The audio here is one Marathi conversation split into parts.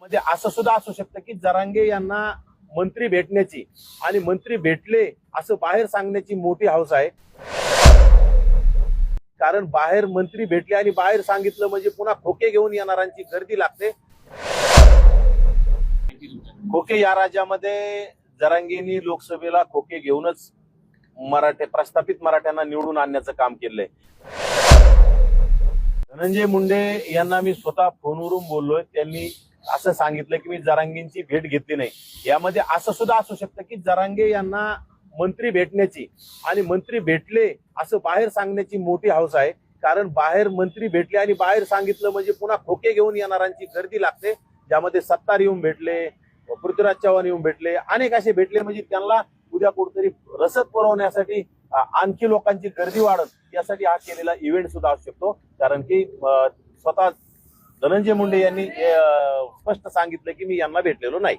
त्यामध्ये असं सुद्धा असू शकतं की जरांगे यांना मंत्री भेटण्याची आणि मंत्री भेटले असं बाहेर सांगण्याची मोठी हौस आहे. कारण बाहेर मंत्री भेटले आणि बाहेर सांगितलं म्हणजे पुन्हा खोके घेऊन येणाऱ्यांची गर्दी लागते. खोके या राज्यामध्ये जरांगेनी लोकसभेला खोके घेऊनच मराठे प्रस्थापित मराठ्यांना निवडून आणण्याचं काम केलंय. धनंजय मुंडे यांना मी स्वतः फोनवरून बोललोय. त्यांनी असं सांगितलं की मी जरांगेंची भेट घेतली नाही. यामध्ये असं सुद्धा असू शकतं की जरांगे यांना मंत्री भेटण्याची आणि मंत्री भेटले असं बाहेर सांगण्याची मोठी हौस आहे. कारण बाहेर मंत्री भेटले आणि बाहेर सांगितलं म्हणजे पुन्हा खोके घेऊन येणाऱ्यांची गर्दी लागते. ज्यामध्ये सत्तार येऊन भेटले पृथ्वीराज चव्हाण येऊन भेटले अनेक असे भेटले म्हणजे त्यांना उद्या कुठेतरी रसद पुरवण्यासाठी आणखी लोकांची गर्दी वाढत यासाठी हा केलेला इव्हेंट सुद्धा असू शकतो. कारण की स्वतः धनंजय मुंडे यांनी स्पष्ट सांगितलं की मी यांना भेटलेलो नाही.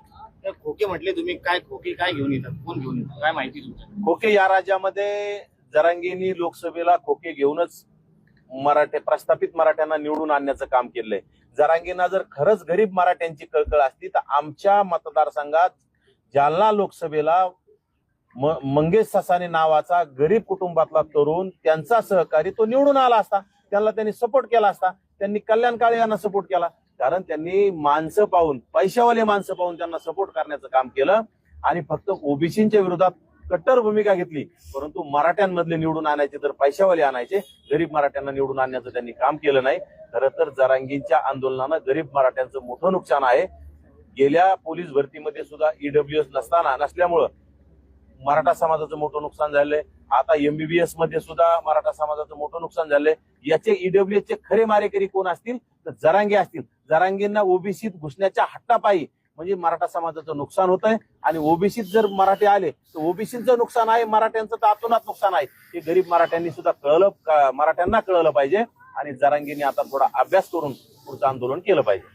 खोके म्हटले तुम्ही काय खोके काय घेऊन येतात? कोण घेऊन येतात? काय माहिती तुमच्या? खोके या राज्यामध्ये जरांगेंनी लोकसभेला खोके घेऊनच मराठे प्रस्थापित मराठ्यांना निवडून आणण्याचं काम केलंय. जरांगेंना जर खरंच गरीब मराठ्यांची कळकळ असती तर आमच्या मतदारसंघात जालना लोकसभेला मंगेश ससाने नावाचा गरीब कुटुंबातला तरुण त्यांचा सहकारी तो निवडून आला असता. त्यांना त्यांनी सपोर्ट केला असता. त्यांनी कल्याण काळे यांना सपोर्ट केला. कारण त्यांनी माणसं पाहून पैशावाले माणसं पाहून त्यांना सपोर्ट करण्याचं काम केलं. आणि फक्त ओबीसीच्या विरोधात कट्टर भूमिका घेतली. परंतु मराठ्यांमधले निवडून आणायचे तर पैशावाले आणायचे. गरीब मराठ्यांना निवडून आणण्याचं त्यांनी काम केलं नाही. खरं तर जरांगींच्या आंदोलनानं गरीब मराठ्यांचं मोठं नुकसान आहे. गेल्या पोलीस भरतीमध्ये सुद्धा ईडब्ल्यूएस नसताना नसल्यामुळं मराठा समाजाचं मोठं नुकसान झालंय. आता एमबीबीएसमध्ये सुद्धा मराठा समाजाचं मोठं नुकसान झालंय. याचे ईडब्ल्यूएस चे खरे मारेकरी कोण असतील? तर जरांगे असतील. जरांगेंना ओबीसीत घुसण्याच्या हट्टापायी म्हणजे मराठा समाजाचं नुकसान होत आहे आणि ओबीसीत जर मराठे आले तर ओबीसीचं नुकसान आहे मराठ्यांचं तर आतोनात नुकसान आहे. हे गरीब मराठ्यांनी सुद्धा कळलं मराठ्यांना कळलं पाहिजे. आणि जरांगींनी आता थोडा अभ्यास करून पुढचं आंदोलन केलं पाहिजे.